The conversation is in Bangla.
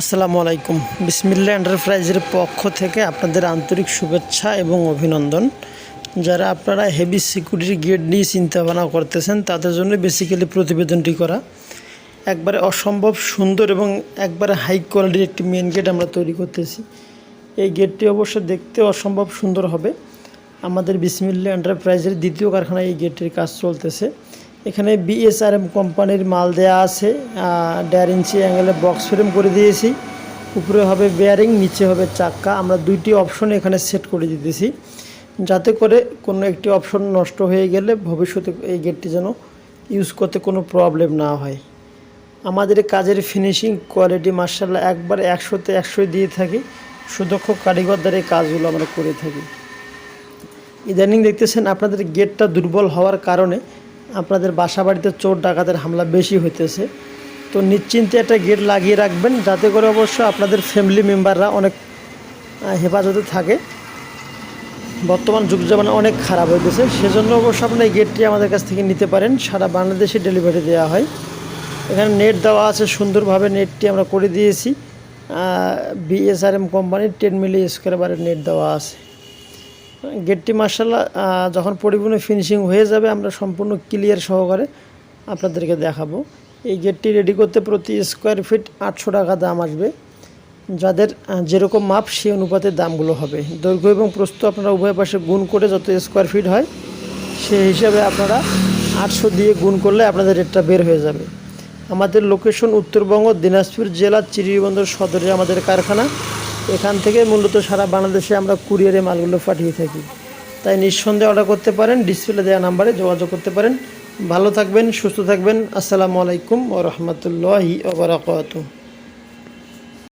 আসসালামু আলাইকুম। বিসমিল্লা এন্টারপ্রাইজের পক্ষ থেকে আপনাদের আন্তরিক শুভেচ্ছা এবং অভিনন্দন। যারা আপনারা হেভি সিকিউরিটি গেট নিয়ে চিন্তা ভাবনা করতেছেন, তাদের জন্য বেসিক্যালি প্রতিবেদনটি করা। একবারে অসম্ভব সুন্দর এবং একবারে হাই কোয়ালিটির একটি মেন গেট আমরা তৈরি করতেছি। এই গেটটি অবশ্য দেখতে অসম্ভব সুন্দর হবে। আমাদের বিসমিল্লা এন্টারপ্রাইজের দ্বিতীয় কারখানায় এই গেটের কাজ চলতেছে। এখানে বিএসআরএম কোম্পানির মাল দেয়া আছে। দেড় ইঞ্চি অ্যাঙ্গেলে বক্স ফ্রেম করে দিয়েছি। উপরে হবে বেয়ারিং নিচে হবে চাক্কা। আমরা দুইটি অপশন এখানে সেট করে দিতেছি। যাতে করে কোনো একটি অপশন নষ্ট হয়ে গেলে ভবিষ্যতে এই গেটটি যেন ইউজ করতে কোনো প্রবলেম না হয়। আমাদের কাজের ফিনিশিং কোয়ালিটি মার্শাল্লাহ একবার একশোতে একশোই দিয়ে থাকি। সুদক্ষ কারিগর দ্বারা এই কাজগুলো আমরা করে থাকি। ইদানিং দেখতেছেন আপনাদের গেটটা দুর্বল হওয়ার কারণে আপনাদের বাসা বাড়িতে চোর ডাকাতের হামলা বেশি হইতেছে। তো নিশ্চিন্তে একটা গেট লাগিয়ে রাখবেন, যাতে করে অবশ্য আপনাদের ফ্যামিলি মেম্বাররা অনেক হেফাজতে থাকে। বর্তমান যুগ জামানা অনেক খারাপ হইতেছে, সেজন্য অবশ্য আপনার এই গেটটি আমাদের কাছ থেকে নিতে পারেন। সারা বাংলাদেশে ডেলিভারি দেওয়া হয়। এখানে নেট দেওয়া আছে, সুন্দরভাবে নেটটি আমরা করে দিয়েছি। বিএসআরএম কোম্পানির টেন মিলি স্কোয়ার বারের নেট দেওয়া আছে। গেটটি মার্শাল্লাহ যখন পরিপূর্ণ ফিনিশিং হয়ে যাবে, আমরা সম্পূর্ণ ক্লিয়ার সহকারে আপনাদেরকে দেখাবো। এই গেটটি রেডি করতে প্রতি স্কোয়ার ফিট আটশো টাকা দাম আসবে। যাদের যেরকম মাপ, সেই অনুপাতে দামগুলো হবে। দৈর্ঘ্য এবং প্রস্থ আপনারা উভয় পাশে গুণ করে যত স্কোয়ার ফিট হয়, সেই হিসাবে আপনারা আটশো দিয়ে গুণ করলে আপনাদের রেটটা বের হয়ে যাবে। আমাদের লোকেশন উত্তরবঙ্গ, দিনাজপুর জেলার চিরিবন্দর সদরে আমাদের কারখানা। এখান থেকে মূলত সারা বাংলাদেশে আমরা কুরিয়ারে মালগুলো পাঠিয়ে থাকি। তাই নিঃসন্দেহে অর্ডার করতে পারেন ডিসপ্লে দেওয়া নাম্বারে যোগাযোগ করতে পারেন। ভালো থাকবেন, সুস্থ থাকবেন। আসসালামু আলাইকুম ও রহমতুল্লাহি ওবরাকাতুহ